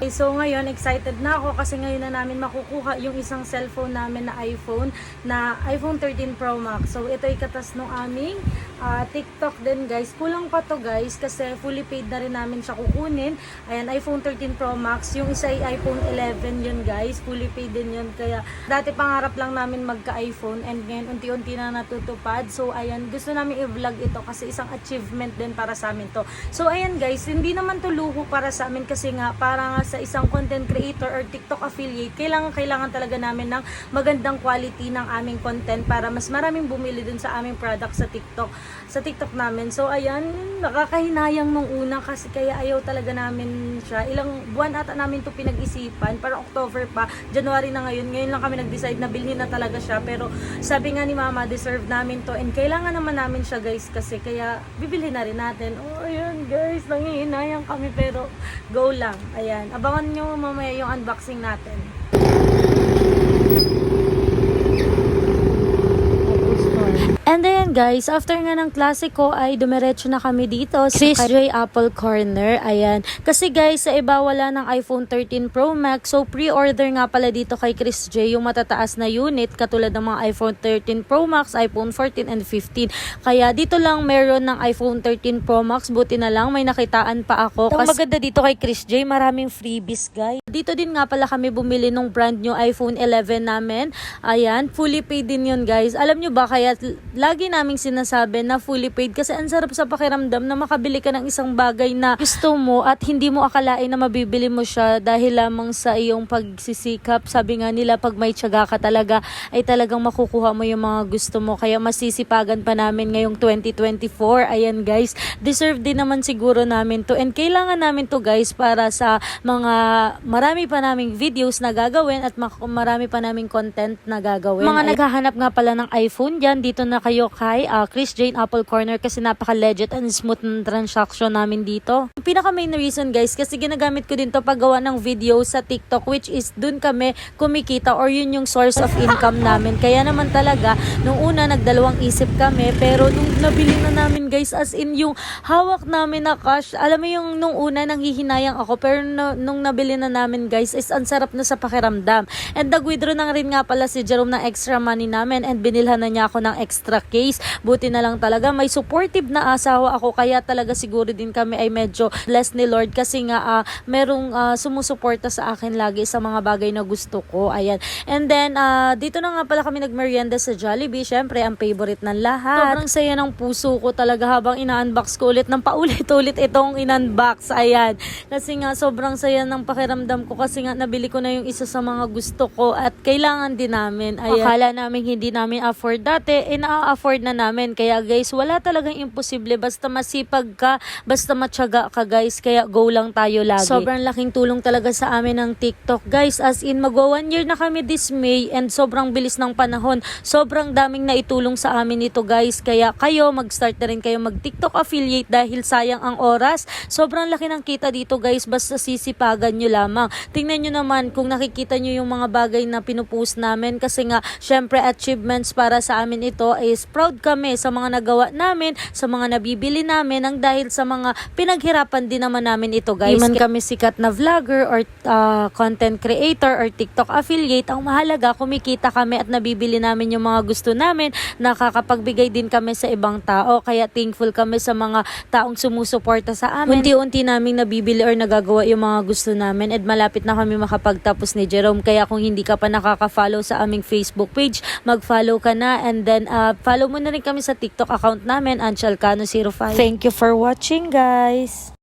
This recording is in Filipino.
Okay, so ngayon, excited na ako kasi ngayon na namin makukuha yung isang cellphone namin na iPhone, na iPhone 13 Pro Max. So ito ay katas ng aming ah, TikTok din guys. Kulang pa to guys kasi fully paid na rin namin siya kukunin. Ayan, iPhone 13 Pro Max. Yung isa ay iPhone 11 yun guys. Fully paid din yun. Kaya dati pangarap lang namin magka-iPhone and ngayon unti-unti na natutupad. So ayan, gusto namin i-vlog ito kasi isang achievement din para sa amin to. So ayan guys, hindi naman to luho para sa amin kasi nga para nga sa isang content creator or TikTok affiliate, kailangan kailangan talaga namin ng magandang quality ng aming content para mas maraming bumili dun sa aming product sa TikTok, sa TikTok namin. So ayan, nakakahinayang nung una kasi kaya ayaw talaga namin siya. Ilang buwan ata namin to pinag-isipan, parang October pa, January na ngayon. Ngayon lang kami nag-decide na bilhin na talaga siya. Pero sabi nga ni Mama, deserve namin to and kailangan naman namin siya guys kasi kaya bibili na rin natin. Oh, ayan guys, nangihinayang kami pero go lang. Ayan, abangan nyo mamaya yung unboxing natin. And then guys, after nga ng klase ko ay dumiretso na kami dito sa Chris J Apple Corner. Ayan. Kasi guys, sa iba wala ng iPhone 13 Pro Max. So pre-order nga pala dito kay Chris J yung matataas na unit katulad ng mga iPhone 13 Pro Max, iPhone 14 and 15. Kaya dito lang meron ng iPhone 13 Pro Max. Buti na lang may nakitaan pa ako. Ang maganda dito kay Chris J, maraming freebies guys. Dito din nga pala kami bumili nung brand new iPhone 11 namin. Ayan, fully paid din yun guys. Alam nyo ba kaya lagi naming sinasabi na fully paid kasi ang sarap sa pakiramdam na makabili ka ng isang bagay na gusto mo at hindi mo akalain na mabibili mo siya dahil lamang sa iyong pagsisikap. Sabi nga nila pag may tiyaga ka talaga ay talagang makukuha mo yung mga gusto mo. Kaya masisipagan pa namin ngayong 2024. Ayan guys, deserve din naman siguro namin to and kailangan namin to guys para sa mga marami pa naming videos na gagawin at marami pa naming content na gagawin. Mga naghahanap nga pala ng iPhone dyan, dito na kayo kay ah, Chris Jane Apple Corner kasi napaka-legit and smooth ng transaction namin dito. Yung pinaka main reason guys, kasi ginagamit ko din to paggawa ng video sa TikTok which is dun kami kumikita or yun yung source of income namin. Kaya naman talaga, nung una nagdalawang isip kami pero nung nabili na namin guys as in yung hawak namin na cash, alam mo yung nung una nanghihinayang ako pero no- nung nabili na namin guys is ang sarap na sa pakiramdam. And nag-withdraw na rin nga pala si Jerome ng extra money namin and binilhan na niya ako ng extra case. Buti na lang talaga may supportive na asawa ako kaya talaga siguro din kami ay medyo blessed ni Lord kasi nga ah, merong ah, sumusuporta sa akin lagi sa mga bagay na gusto ko. Ayan. And then ah, dito na nga pala kami nagmerienda sa Jollibee. Syempre ang favorite ng lahat. Sobrang saya ng puso ko talaga habang ina-unbox ko ulit ng paulit-ulit itong in-unbox. Ayan. Kasi nga sobrang saya ng pakiramdam ko kasi nga nabili ko na yung isa sa mga gusto ko at kailangan din namin. Ayan. Akala namin hindi namin afford dati, eh na-afford na namin. Kaya guys, wala talagang imposible basta masipag ka, basta matyaga ka guys. Kaya go lang tayo lagi. Sobrang laking tulong talaga sa amin ng TikTok. Guys, as in magwa one year na kami this May and sobrang bilis ng panahon. Sobrang daming naitulong sa amin ito guys. Kaya kayo, mag-start na rin kayo mag-TikTok affiliate dahil sayang ang oras. Sobrang laki ng kita dito guys. Basta sisipagan nyo lamang. Tingnan nyo naman kung nakikita nyo yung mga bagay na pinupost namin. Kasi nga, syempre achievements para sa amin ito is proud kami sa mga nagawa namin, sa mga nabibili namin, ang dahil sa mga pinaghirapan din naman namin ito guys. Di man kami sikat na vlogger or ah, content creator or TikTok affiliate, ang mahalaga kumikita kami at nabibili namin yung mga gusto namin, nakakapagbigay din kami sa ibang tao. Kaya thankful kami sa mga taong sumusuporta sa amin. Unti-unti naming nabibili or nagagawa yung mga gusto namin at malapit na kami makapagtapos ni Jerome. Kaya kung hindi ka pa nakaka-follow sa aming Facebook page, mag-follow ka na and then ah, follow mo na rin kami sa TikTok account namin, Anchal Cano 05. Thank you for watching guys!